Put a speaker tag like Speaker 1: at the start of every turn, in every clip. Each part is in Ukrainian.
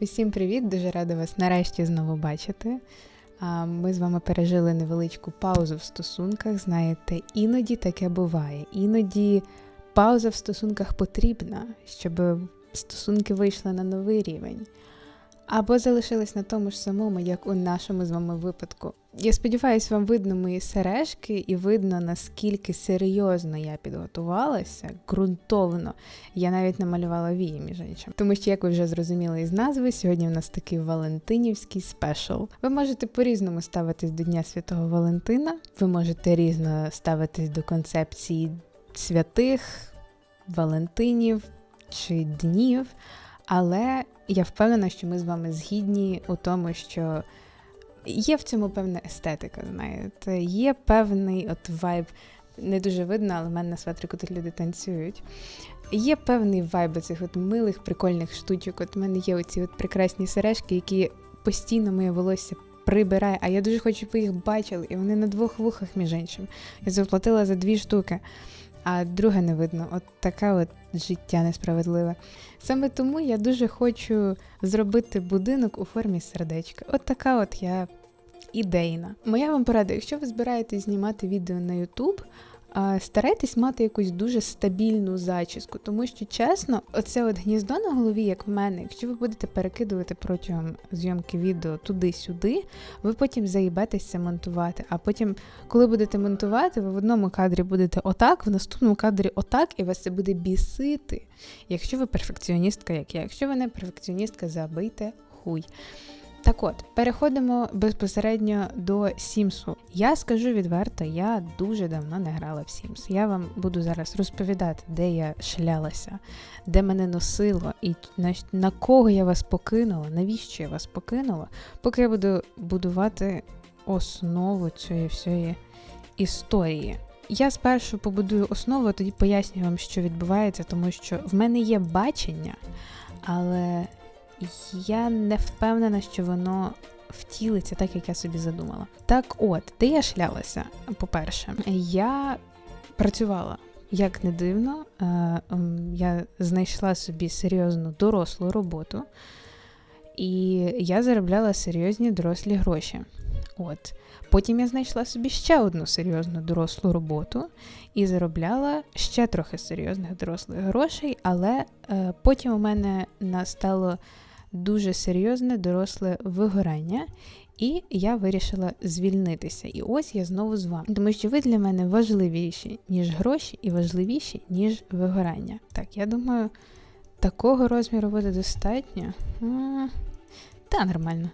Speaker 1: Усім привіт! Дуже рада вас нарешті знову бачити. Ми з вами пережили невеличку паузу в стосунках. Знаєте, іноді таке буває. Іноді пауза в стосунках потрібна, щоб стосунки вийшли на новий рівень. Або залишились на тому ж самому, як у нашому з вами випадку. Я сподіваюся, вам видно мої сережки і видно, наскільки серйозно я підготувалася, ґрунтовно. Я навіть намалювала вії, між іншим. Тому що, як ви вже зрозуміли із назви, сьогодні в нас такий Валентинівський спешл. Ви можете по-різному ставитись до Дня Святого Валентина, ви можете різно ставитись до концепції святих, Валентинів чи днів. Але я впевнена, що ми з вами згідні у тому, що є в цьому певна естетика, знаєте, є певний от вайб, не дуже видно, але в мене на светрику тут люди танцюють. Є певний вайб цих от милих, прикольних штучок. От в мене є оці от прекрасні сережки, які постійно моє волосся прибирає, а я дуже хочу, щоб ви їх бачили, і вони на двох вухах, між іншим. Я заплатила за дві штуки а друге не видно. От таке от життя несправедливе. Саме тому я дуже хочу зробити будинок у формі сердечка. От така от я ідейна. Моя вам порада, якщо ви збираєтесь знімати відео на YouTube, старайтесь мати якусь дуже стабільну зачіску, тому що чесно, оце от гніздо на голові, як в мене, якщо ви будете перекидувати протягом зйомки відео туди-сюди, ви потім заїбетеся монтувати. А потім, коли будете монтувати, ви в одному кадрі будете отак, в наступному кадрі отак, і вас це буде бісити. Якщо ви перфекціоністка, як я, якщо ви не перфекціоністка, забийте хуй. Так от, переходимо безпосередньо до Сімсу. Я скажу відверто, я дуже давно не грала в Сімс. Я вам буду зараз розповідати, де я шлялася, де мене носило і на, на кого я вас покинула, навіщо я вас покинула, поки я буду будувати основу цієї всієї історії. Я спершу побудую основу, тоді поясню вам, що відбувається, тому що в мене є бачення, але я не впевнена, що воно втілиться так, як я собі задумала. Так, от, де я шлялася, по-перше, я працювала. Як не дивно, е, я знайшла собі серйозну дорослу роботу, і я заробляла серйозні дорослі гроші. От. Потім я знайшла собі ще одну серйозну дорослу роботу і заробляла ще трохи серйозних дорослих грошей, але е, потім у мене настало дуже серйозне доросле вигорання, і я вирішила звільнитися. І ось я знову з вами. Тому що ви для мене важливіші, ніж гроші, і важливіші, ніж вигорання. Так, я думаю, такого розміру буде достатньо. А, Та нормально.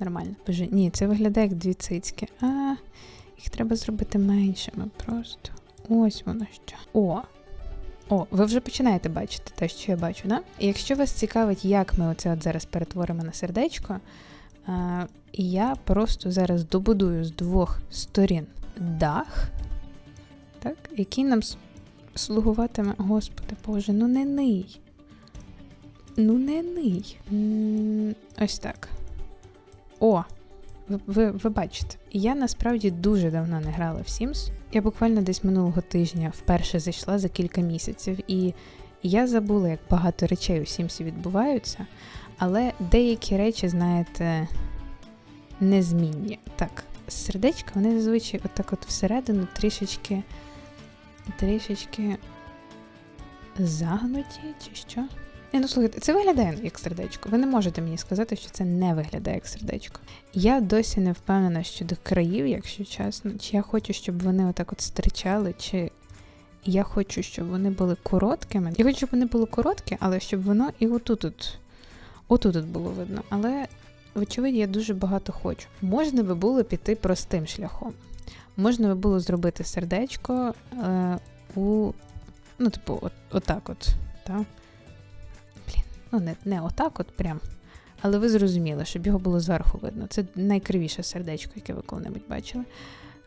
Speaker 1: Нормально. Боже, ні, це виглядає як дві цицьки. А, їх треба зробити меншими просто. Ось воно що. О, о, ви вже починаєте бачити те, що я бачу, да? І якщо вас цікавить, як ми оце от зараз перетворимо на сердечко, а, я просто зараз добудую з двох сторін дах, так, який нам слугуватиме. Господи Боже, ну не ний. Ну не ний. Ось так. О! Ви, ви ви, бачите, я насправді дуже давно не грала в Sims. Я буквально десь минулого тижня вперше зайшла за кілька місяців, і я забула, як багато речей у Сімсі відбуваються, але деякі речі, знаєте, незмінні. Так, сердечка, вони зазвичай отак от всередину трішечки трішечки загнуті, чи що? Ні, ну слухайте, це виглядає як сердечко. Ви не можете мені сказати, що це не виглядає як сердечко. Я досі не впевнена щодо країв, якщо чесно. Чи я хочу, щоб вони отак от стричали, чи я хочу, щоб вони були короткими. Я хочу, щоб вони були короткі, але щоб воно і отут от, отут от було видно. Але, вочевидь, я дуже багато хочу. Можна би було піти простим шляхом. Можна би було зробити сердечко е, у, ну, типу, от, отак от. Так? Ну, не не отак, от прям. Але ви зрозуміли, щоб його було зверху видно. Це найкривіше сердечко, яке ви коли-небудь бачили.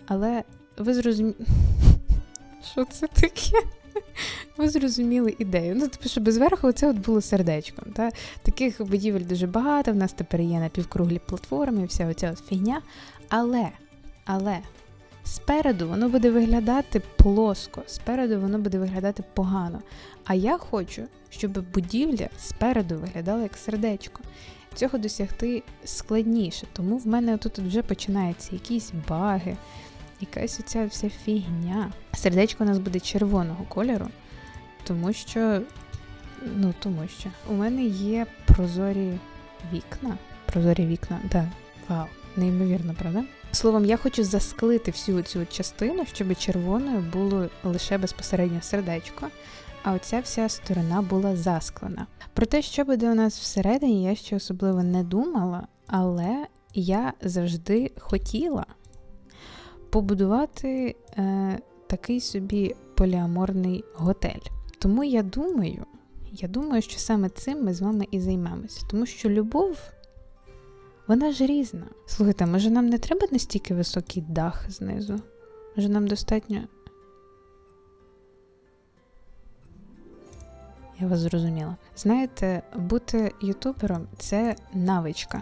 Speaker 1: Але ви зрозуміли. Що це таке? Ви зрозуміли ідею. Ну, тобто, щоб зверху це от було сердечком. Та? Таких будівель дуже багато. В нас тепер є напівкруглі платформи, вся оця от фігня. Але, але Спереду воно буде виглядати плоско, спереду воно буде виглядати погано. А я хочу, щоб будівля спереду виглядала як сердечко. цього досягти складніше. Тому в мене тут вже починаються якісь баги, якась оця вся фігня. Сердечко у нас буде червоного кольору, тому що. Ну, тому що у мене є прозорі вікна. Прозорі вікна. Да. Вау, неймовірно, правда? Словом, я хочу засклити всю цю частину, щоб червоною було лише безпосередньо сердечко, а оця вся сторона була засклена. Про те, що буде у нас всередині, я ще особливо не думала, але я завжди хотіла побудувати е, такий собі поліаморний готель. Тому я думаю, я думаю, що саме цим ми з вами і займемося, тому що любов. Вона ж різна. Слухайте, може нам не треба настільки високий дах знизу? Може нам достатньо. Я вас зрозуміла. Знаєте, бути ютубером це навичка.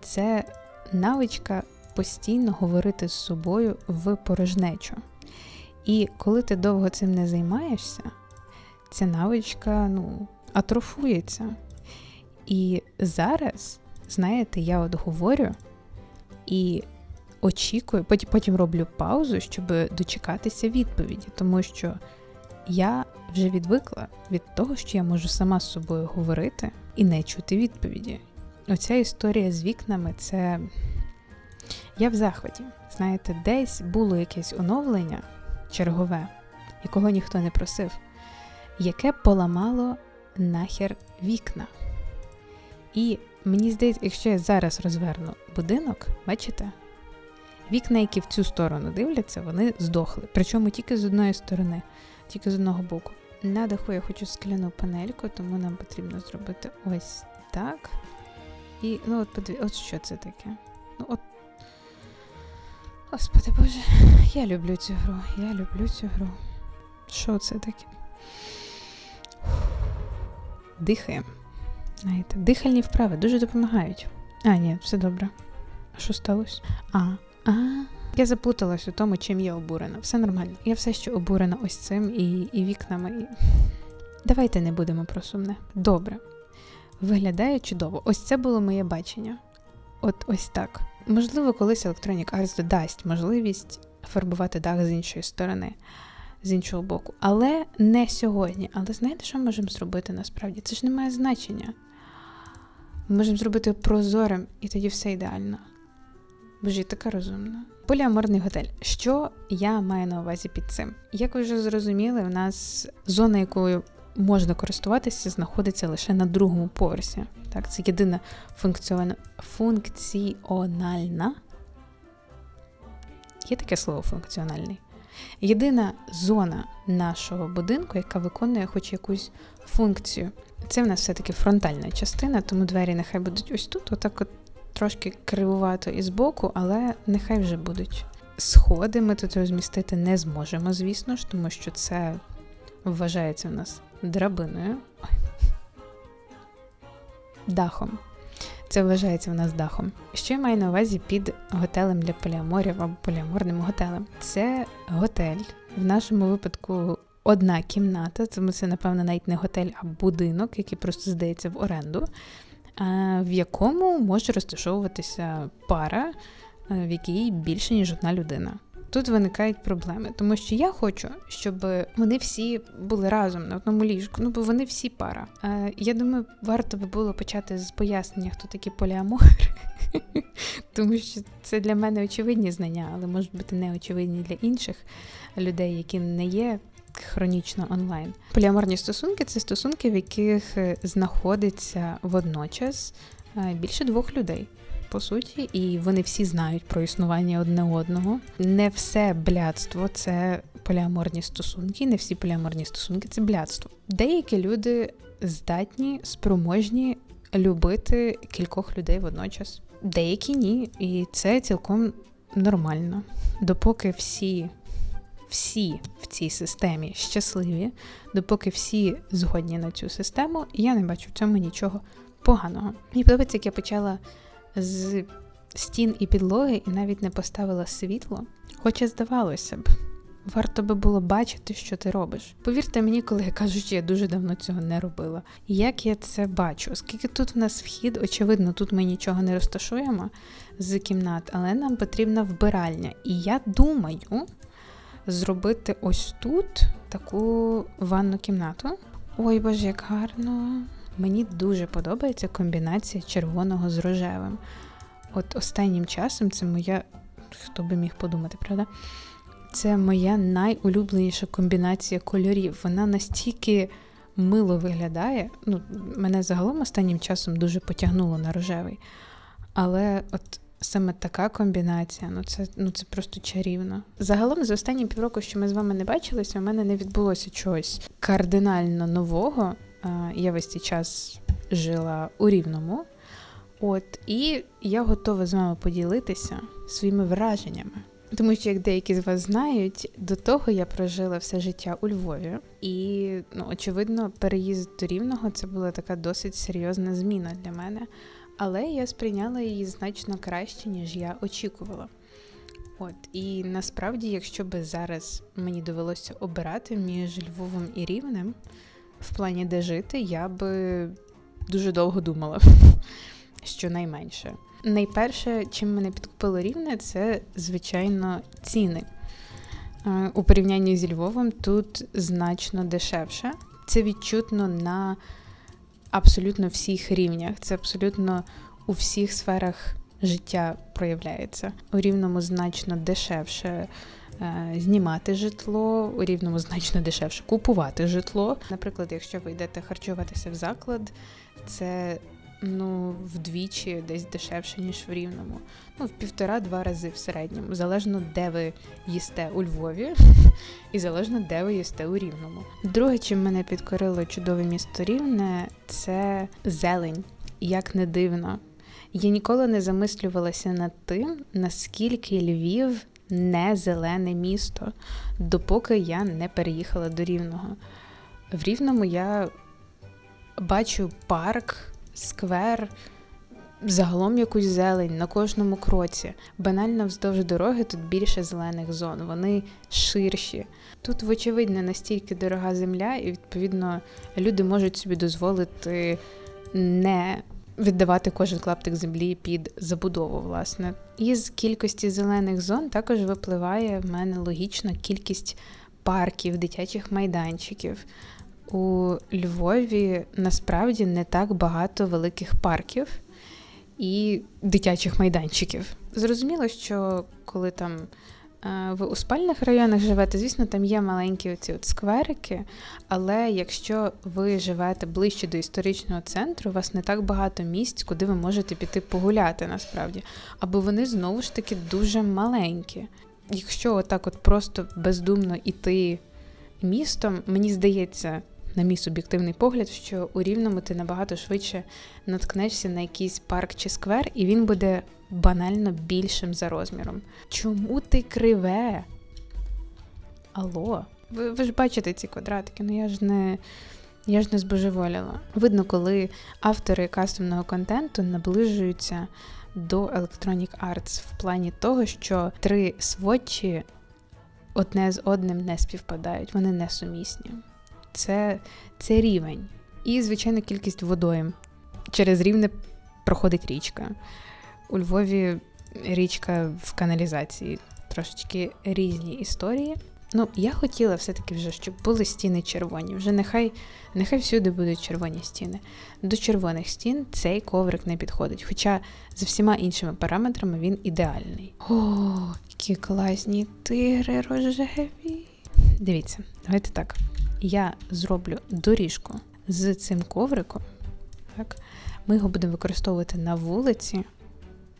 Speaker 1: Це навичка постійно говорити з собою в порожнечу. І коли ти довго цим не займаєшся, ця навичка ну, атрофується. І зараз знаєте, я от говорю і очікую, потім, потім роблю паузу, щоб дочекатися відповіді, тому що я вже відвикла від того, що я можу сама з собою говорити і не чути відповіді. Оця історія з вікнами це. Я в захваті. Знаєте, десь було якесь оновлення чергове, якого ніхто не просив, яке поламало нахер вікна. І Мені здається, якщо я зараз розверну будинок, бачите? Вікна, які в цю сторону дивляться, вони здохли. Причому тільки з одної сторони, тільки з одного боку. На даху я хочу скляну панельку, тому нам потрібно зробити ось так. І ну от подиві... от що це таке? Ну от. Господи Боже, я люблю цю гру, я люблю цю гру. Що це таке? Дихаємо. Знаєте, дихальні вправи дуже допомагають. А, ні, все добре. А що сталося? А, а. Я заплуталась у тому, чим я обурена. Все нормально. Я все ще обурена ось цим і і вікнами. І... Давайте не будемо про сумне. Добре. Виглядає чудово. Ось це було моє бачення. От ось так. Можливо, колись Electronic Arts додасть можливість фарбувати дах з іншої сторони з іншого боку. Але не сьогодні. Але знаєте, що ми можемо зробити насправді? Це ж не має значення. Ми можемо зробити прозорим, і тоді все ідеально. Боже, така розумна. Поліаморний готель. Що я маю на увазі під цим? Як ви вже зрозуміли, у нас зона, якою можна користуватися, знаходиться лише на другому поверсі. Так, Це єдина функціональна функціональна. Є таке слово функціональний. Єдина зона нашого будинку, яка виконує хоч якусь функцію. Це в нас все-таки фронтальна частина, тому двері нехай будуть ось тут, отак от трошки кривувато і збоку, але нехай вже будуть. Сходи ми тут розмістити не зможемо, звісно ж, тому що це вважається в нас драбиною. Дахом. Це вважається в нас дахом. Що я маю на увазі під готелем для поліаморів або поліаморним готелем? Це готель, в нашому випадку одна кімната, тому це, напевно, навіть не готель, а будинок, який просто здається в оренду, в якому може розташовуватися пара, в якій більше, ніж одна людина. Тут виникають проблеми, тому що я хочу, щоб вони всі були разом на одному ліжку. Ну бо вони всі пара. Е, Я думаю, варто би було почати з пояснення, хто такі поліамори, тому що це для мене очевидні знання, але можуть бути неочевидні для інших людей, які не є. Хронічно онлайн. Поліаморні стосунки це стосунки, в яких знаходиться водночас е, більше двох людей по суті, і вони всі знають про існування одне одного. Не все блядство це поліаморні стосунки, не всі поліаморні стосунки це блядство. Деякі люди здатні, спроможні любити кількох людей водночас. Деякі ні, і це цілком нормально. Допоки всі. Всі в цій системі щасливі, допоки всі згодні на цю систему, я не бачу в цьому нічого поганого. Мені подобається, як я почала з стін і підлоги і навіть не поставила світло. Хоча, здавалося б, варто би було бачити, що ти робиш. Повірте мені, коли я кажу, що я дуже давно цього не робила. Як я це бачу? Оскільки тут в нас вхід, очевидно, тут ми нічого не розташуємо з кімнат, але нам потрібна вбиральня. І я думаю зробити ось тут таку ванну кімнату. Ой, боже, як гарно. Мені дуже подобається комбінація червоного з рожевим. От останнім часом це моя. Хто би міг подумати, правда? Це моя найулюбленіша комбінація кольорів. Вона настільки мило виглядає. Ну, Мене загалом останнім часом дуже потягнуло на рожевий. Але от саме така комбінація, ну це ну це просто чарівно. Загалом, за останні півроку, що ми з вами не бачилися, у мене не відбулося чогось кардинально нового. Я весь цей час жила у Рівному. От, і я готова з вами поділитися своїми враженнями. Тому що, як деякі з вас знають, до того я прожила все життя у Львові, і ну, очевидно, переїзд до Рівного це була така досить серйозна зміна для мене. Але я сприйняла її значно краще, ніж я очікувала. От, і насправді, якщо би зараз мені довелося обирати між Львовом і Рівнем в плані де жити, я би дуже довго думала, щонайменше. Найперше, чим мене підкупило рівне, це, звичайно, ціни. Е, у порівнянні зі Львовом тут значно дешевше. Це відчутно на абсолютно всіх рівнях. Це абсолютно у всіх сферах життя проявляється. У рівному значно дешевше. Е, знімати житло у рівному значно дешевше купувати житло. Наприклад, якщо ви йдете харчуватися в заклад, це ну вдвічі десь дешевше, ніж в Рівному. Ну, в півтора-два рази в середньому, залежно де ви їсте у Львові, і залежно де ви їсте у Рівному. Друге, чим мене підкорило чудове місто Рівне, це зелень, як не дивно. Я ніколи не замислювалася над тим, наскільки Львів не зелене місто, допоки я не переїхала до Рівного. В Рівному я бачу парк сквер, загалом якусь зелень на кожному кроці. Банально вздовж дороги тут більше зелених зон, вони ширші. Тут, вочевидь, не настільки дорога земля, і відповідно люди можуть собі дозволити не віддавати кожен клаптик землі під забудову, власне. Із кількості зелених зон також випливає в мене логічно кількість парків, дитячих майданчиків. У Львові насправді не так багато великих парків і дитячих майданчиків. Зрозуміло, що коли там е, ви у спальних районах живете, звісно, там є маленькі оці от скверики, але якщо ви живете ближче до історичного центру, у вас не так багато місць, куди ви можете піти погуляти насправді. Або вони знову ж таки дуже маленькі. Якщо отак от просто бездумно іти містом, мені здається на мій суб'єктивний погляд, що у Рівному ти набагато швидше наткнешся на якийсь парк чи сквер, і він буде банально більшим за розміром. Чому ти криве? Алло, ви, ви ж бачите ці квадратики, ну я ж не. Я ж не збожеволіла. Видно, коли автори кастомного контенту наближуються до Electronic Arts в плані того, що три сводчі одне з одним не співпадають, вони несумісні це це рівень. І, звичайно, кількість водойм. Через рівне проходить річка. У Львові річка в каналізації. Трошечки різні історії. Ну, я хотіла все-таки вже, щоб були стіни червоні. Вже нехай нехай всюди будуть червоні стіни. До червоних стін цей коврик не підходить. Хоча за всіма іншими параметрами він ідеальний. О, які класні тигри рожеві. Дивіться, давайте так я зроблю доріжку з цим ковриком. Так? Ми його будемо використовувати на вулиці.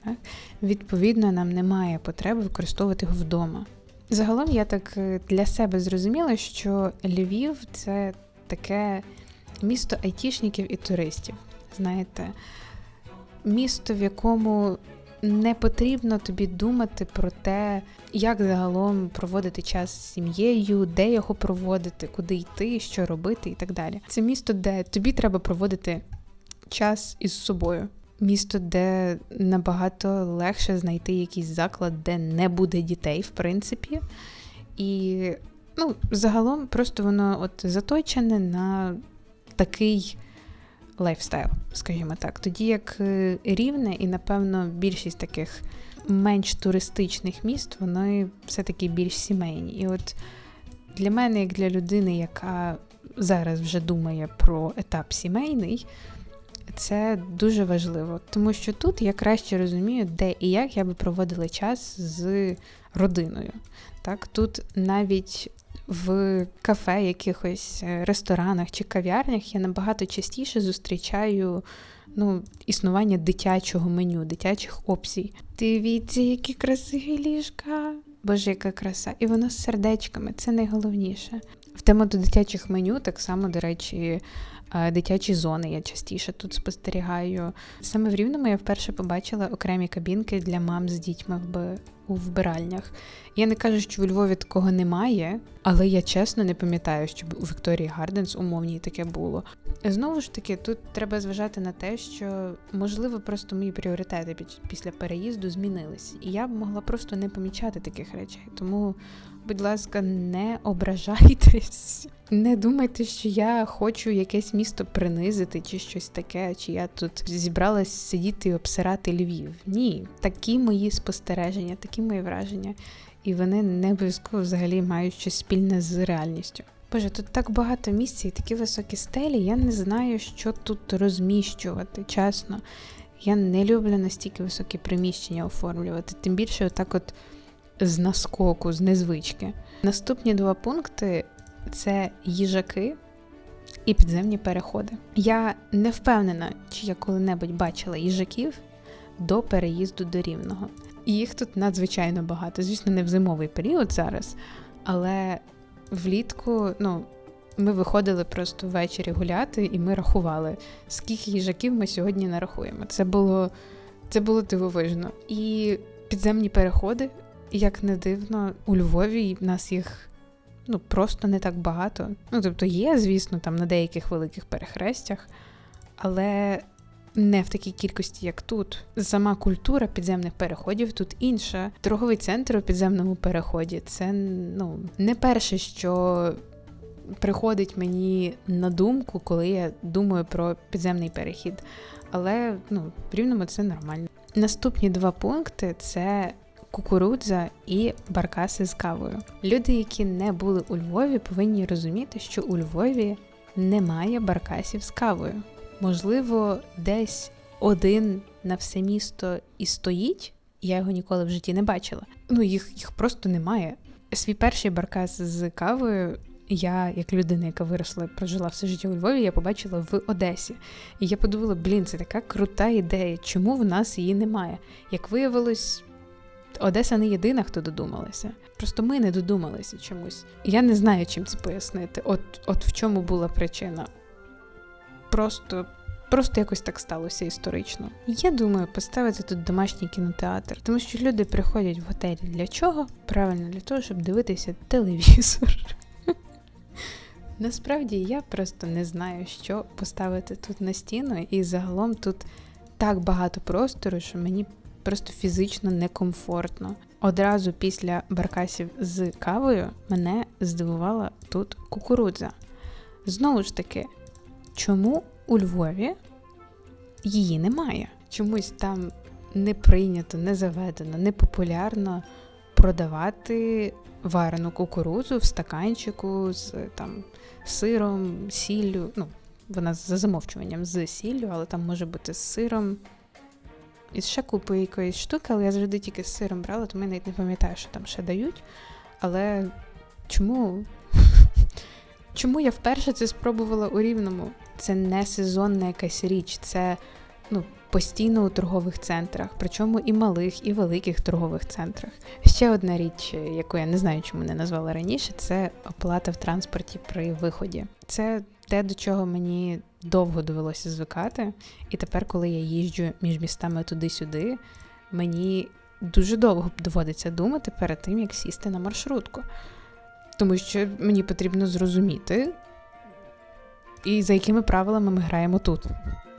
Speaker 1: Так? Відповідно, нам немає потреби використовувати його вдома. Загалом я так е, для себе зрозуміла, що Львів це таке місто айтішників і туристів. Знаєте, місто, в якому не потрібно тобі думати про те, як загалом проводити час з сім'єю, де його проводити, куди йти, що робити і так далі. Це місто, де тобі треба проводити час із собою. Місто, де набагато легше знайти якийсь заклад, де не буде дітей, в принципі. І ну, загалом просто воно от заточене на такий лайфстайл, скажімо так. Тоді як е, рівне, і, напевно, більшість таких менш туристичних міст, вони все-таки більш сімейні. І от для мене, як для людини, яка зараз вже думає про етап сімейний, це дуже важливо, тому що тут я краще розумію, де і як я би проводила час з родиною. Так, Тут навіть в кафе, якихось е, ресторанах чи кав'ярнях я набагато частіше зустрічаю ну, існування дитячого меню, дитячих опцій. Дивіться, які красиві ліжка. Боже, яка краса. І воно з сердечками, це найголовніше. В тему до дитячих меню, так само, до речі, е, дитячі зони я частіше тут спостерігаю. Саме в Рівному я вперше побачила окремі кабінки для мам з дітьми у вбиральнях. Я не кажу, що у Львові такого немає, але я чесно не пам'ятаю, щоб у Вікторії Гарденс умовній таке було. Знову ж таки, тут треба зважати на те, що можливо просто мої пріоритети після переїзду змінились, і я б могла просто не помічати таких речей. Тому, будь ласка, не ображайтесь, не думайте, що я хочу якесь місто принизити чи щось таке, чи я тут зібралась сидіти і обсирати Львів. Ні, такі мої спостереження, такі мої враження і вони не обов'язково взагалі мають щось спільне з реальністю. Боже, тут так багато місця і такі високі стелі. Я не знаю, що тут розміщувати, чесно. Я не люблю настільки високі приміщення оформлювати, тим більше, отак от з наскоку, з незвички. Наступні два пункти це їжаки і підземні переходи. Я не впевнена, чи я коли-небудь бачила їжаків до переїзду до Рівного. Їх тут надзвичайно багато. Звісно, не в зимовий період зараз, але влітку, ну. Ми виходили просто ввечері гуляти, і ми рахували, скільки їжаків ми сьогодні нарахуємо. Це було це було дивовижно. І підземні переходи, як не дивно, у Львові в нас їх ну, просто не так багато. Ну, тобто є, звісно, там на деяких великих перехрестях, але не в такій кількості, як тут. Сама культура підземних переходів тут інша. Торговий центр у підземному переході це ну не перше, що приходить мені на думку, коли я думаю про підземний перехід. Але ну, в рівному це нормально. Наступні два пункти це. Кукурудза і баркаси з кавою. Люди, які не були у Львові, повинні розуміти, що у Львові немає баркасів з кавою. Можливо, десь один на все місто і стоїть, я його ніколи в житті не бачила. Ну, їх їх просто немає. Свій перший баркас з кавою. Я, як людина, яка виросла, прожила все життя у Львові, я побачила в Одесі. І я подумала, блін, це така крута ідея, чому в нас її немає? Як виявилось, Одеса не єдина, хто додумалася. Просто ми не додумалися чомусь. Я не знаю, чим це пояснити. От, От в чому була причина просто просто якось так сталося історично. Я думаю, поставити тут домашній кінотеатр, тому що люди приходять в готелі для чого? Правильно, для того, щоб дивитися телевізор. Насправді я просто не знаю, що поставити тут на стіну, і загалом тут так багато простору, що мені просто фізично некомфортно. Одразу після баркасів з кавою мене здивувала тут кукурудза. Знову ж таки, Чому у Львові її немає? Чомусь там не прийнято, не заведено, не популярно продавати варену кукурудзу в стаканчику з там сиром, сіллю. Ну, вона за замовчуванням з сіллю, але там може бути з сиром. І ще купою якоїсь штуки, але я завжди тільки з сиром брала, тому я навіть не пам'ятаю, що там ще дають. Але чому? Чому я вперше це спробувала у Рівному? Це не сезонна якась річ, це ну, постійно у торгових центрах, причому і малих, і великих торгових центрах. Ще одна річ, яку я не знаю, чому не назвала раніше, це оплата в транспорті при виході. Це те, до чого мені довго довелося звикати. І тепер, коли я їжджу між містами туди-сюди, мені дуже довго доводиться думати перед тим, як сісти на маршрутку. Тому що мені потрібно зрозуміти, і за якими правилами ми граємо тут.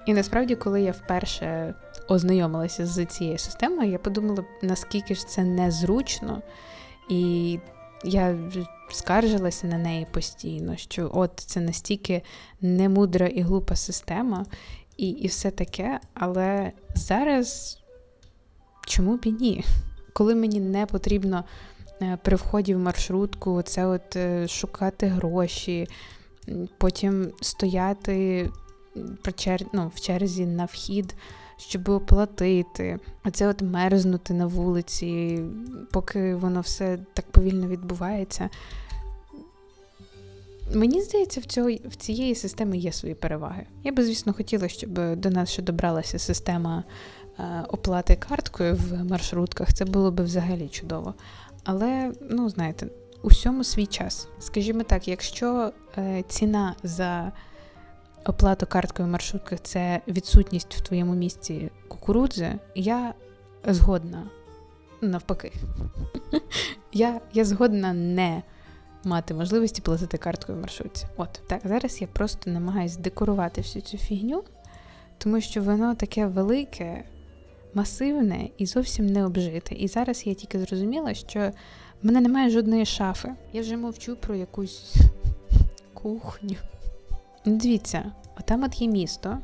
Speaker 1: І насправді, коли я вперше ознайомилася з цією системою, я подумала, наскільки ж це незручно і я скаржилася на неї постійно, що от це настільки немудра і глупа система, і, і все таке. Але зараз чому б і ні? Коли мені не потрібно е, при вході в маршрутку це от е, шукати гроші, потім стояти ну, в черзі на вхід, щоб оплатити, оце от мерзнути на вулиці, поки воно все так повільно відбувається. Мені здається, в, цього, в цієї системи є свої переваги. Я би, звісно, хотіла, щоб до нас ще добралася система е, оплати карткою в маршрутках. Це було б взагалі чудово. Але, ну, знаєте, усьому свій час. Скажімо так, якщо е, ціна за оплату карткою в маршрутках це відсутність в твоєму місті кукурудзи, я згодна. Навпаки. я, я згодна не мати можливості платити карткою в маршрутці. От так, зараз я просто намагаюсь декорувати всю цю фігню, тому що воно таке велике, масивне і зовсім не обжите. І зараз я тільки зрозуміла, що в мене немає жодної шафи. Я вже мовчу про якусь кухню. Дивіться, отам от є місто,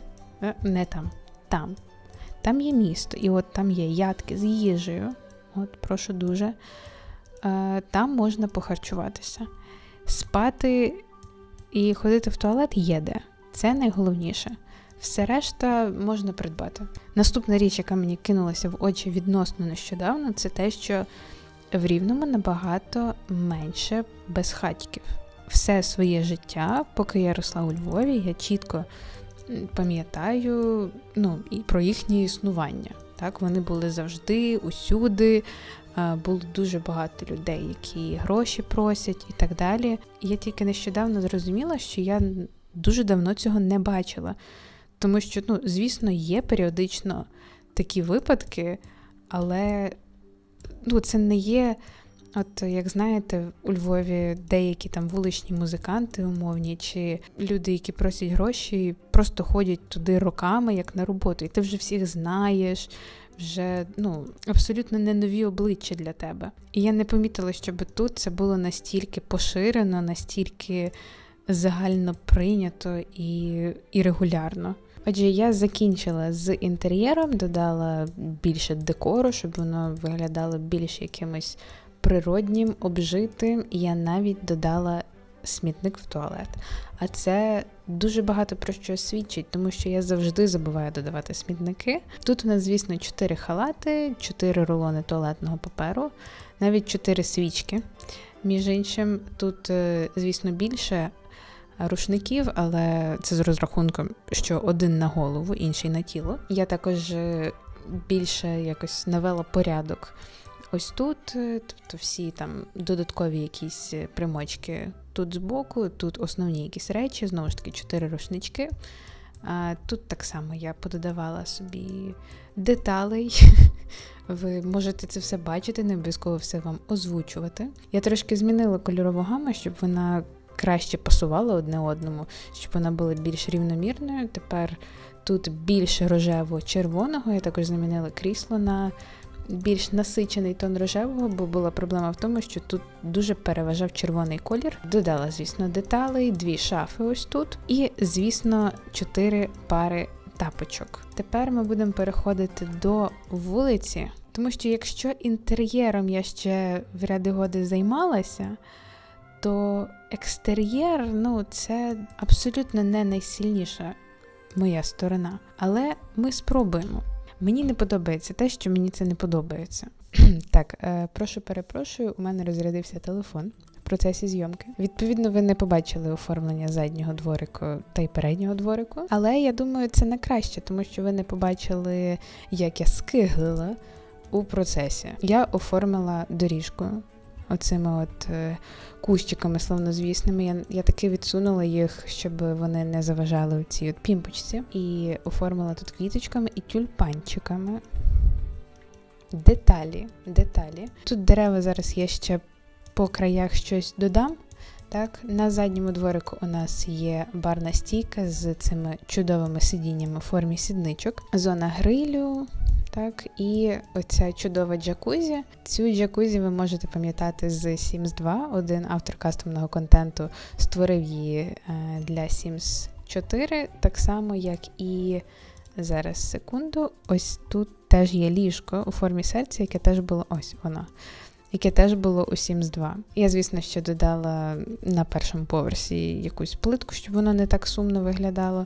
Speaker 1: Е, не там, там. Там є місто, і от там є ядки з їжею. От, прошу дуже. Е, Там можна похарчуватися. Спати і ходити в туалет є де. Це найголовніше. Все решта можна придбати. Наступна річ, яка мені кинулася в очі відносно нещодавно, це те, що в Рівному набагато менше безхатьків. Все своє життя, поки я росла у Львові, я чітко пам'ятаю ну, і про їхнє існування. Так, вони були завжди, усюди. Було дуже багато людей, які гроші просять і так далі. Я тільки нещодавно зрозуміла, що я дуже давно цього не бачила. Тому що, ну, звісно, є періодично такі випадки, але ну, це не є, от як знаєте, у Львові деякі там вуличні музиканти умовні, чи люди, які просять гроші, просто ходять туди роками, як на роботу, і ти вже всіх знаєш. Вже ну абсолютно не нові обличчя для тебе. І я не помітила, щоб тут це було настільки поширено, настільки загально прийнято і, і регулярно. Отже, я закінчила з інтер'єром, додала більше декору, щоб воно виглядало більш якимось природнім, обжитим. І я навіть додала смітник в туалет. А це дуже багато про що свідчить, тому що я завжди забуваю додавати смітники. Тут у нас, звісно, 4 халати, 4 рулони туалетного паперу, навіть 4 свічки. Між іншим, тут, е, звісно, більше рушників, але це з розрахунком, що один на голову, інший на тіло. Я також е, більше якось навела порядок. Ось тут, е, тобто всі там додаткові якісь е, примочки тут збоку, тут основні якісь речі, знову ж таки, чотири рушнички. Тут так само я пододавала собі деталей. Ви можете це все бачити, не обов'язково все вам озвучувати. Я трошки змінила кольорову гаму, щоб вона краще пасувала одне одному, щоб вона була більш рівномірною. Тепер тут більше рожево-червоного. Я також замінила крісло на більш насичений тон рожевого, бо була проблема в тому, що тут дуже переважав червоний колір. Додала, звісно, деталей, дві шафи ось тут, і, звісно, чотири пари тапочок. Тепер ми будемо переходити до вулиці, тому що якщо інтер'єром я ще в ряди годи займалася, то екстер'єр ну, це абсолютно не найсильніша моя сторона. Але ми спробуємо. Мені не подобається те, що мені це не подобається. так, е, прошу перепрошую, у мене розрядився телефон в процесі зйомки. Відповідно, ви не побачили оформлення заднього дворику та й переднього дворику. Але я думаю, це на краще, тому що ви не побачили, як я скиглила у процесі. Я оформила доріжку оцими от е, кущиками славнозвісними. Я, я таки відсунула їх, щоб вони не заважали цій от пімпочці. І оформила тут квіточками і тюльпанчиками. Деталі, деталі. Тут дерева зараз я ще по краях щось додам. Так, на задньому дворику у нас є барна стійка з цими чудовими сидіннями в формі сідничок, зона грилю, Так, і оця чудова джакузі. Цю джакузі ви можете пам'ятати з Sims 2. Один автор кастомного контенту створив її е, для Sims 4, так само, як і зараз секунду. Ось тут теж є ліжко у формі серця, яке теж було ось воно. Яке теж було у Sims 2. Я, звісно, ще додала на першому поверсі якусь плитку, щоб воно не так сумно виглядало.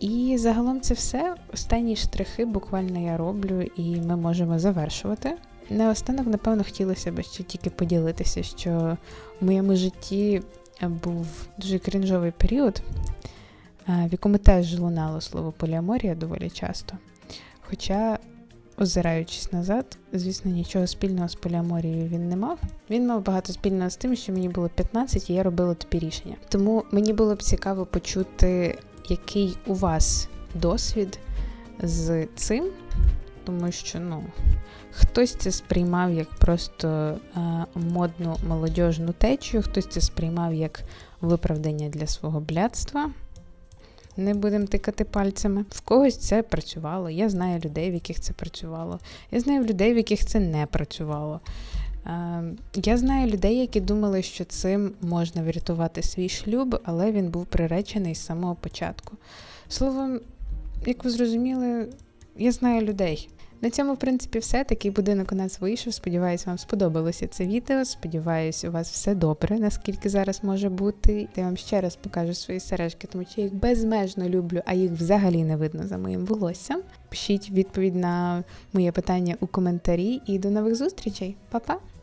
Speaker 1: І загалом це все. Останні штрихи буквально я роблю, і ми можемо завершувати. Наостанок, напевно, хотілося б ще тільки поділитися, що в моєму житті був дуже крінжовий період, е, в якому теж лунало слово поліаморія доволі часто. Хоча, озираючись назад, звісно, нічого спільного з поліаморією він не мав. Він мав багато спільного з тим, що мені було 15 і я робила тобі рішення. Тому мені було б цікаво почути, який у вас досвід з цим, тому що ну, хтось це сприймав як просто е, модну молодіжну течію, хтось це сприймав як виправдання для свого блядства. Не будемо тикати пальцями. В когось це працювало. Я знаю людей, в яких це працювало. Я знаю людей, в яких це не працювало. Е, Я знаю людей, які думали, що цим можна врятувати свій шлюб, але він був приречений з самого початку. Словом, як ви зрозуміли, я знаю людей. На цьому, в принципі, все. Такий будинок у нас вийшов. Сподіваюсь, вам сподобалося це відео. Сподіваюсь, у вас все добре, наскільки зараз може бути. Я вам ще раз покажу свої сережки, тому що я їх безмежно люблю, а їх взагалі не видно за моїм волоссям. Пишіть відповідь на моє питання у коментарі і до нових зустрічей. Па-па!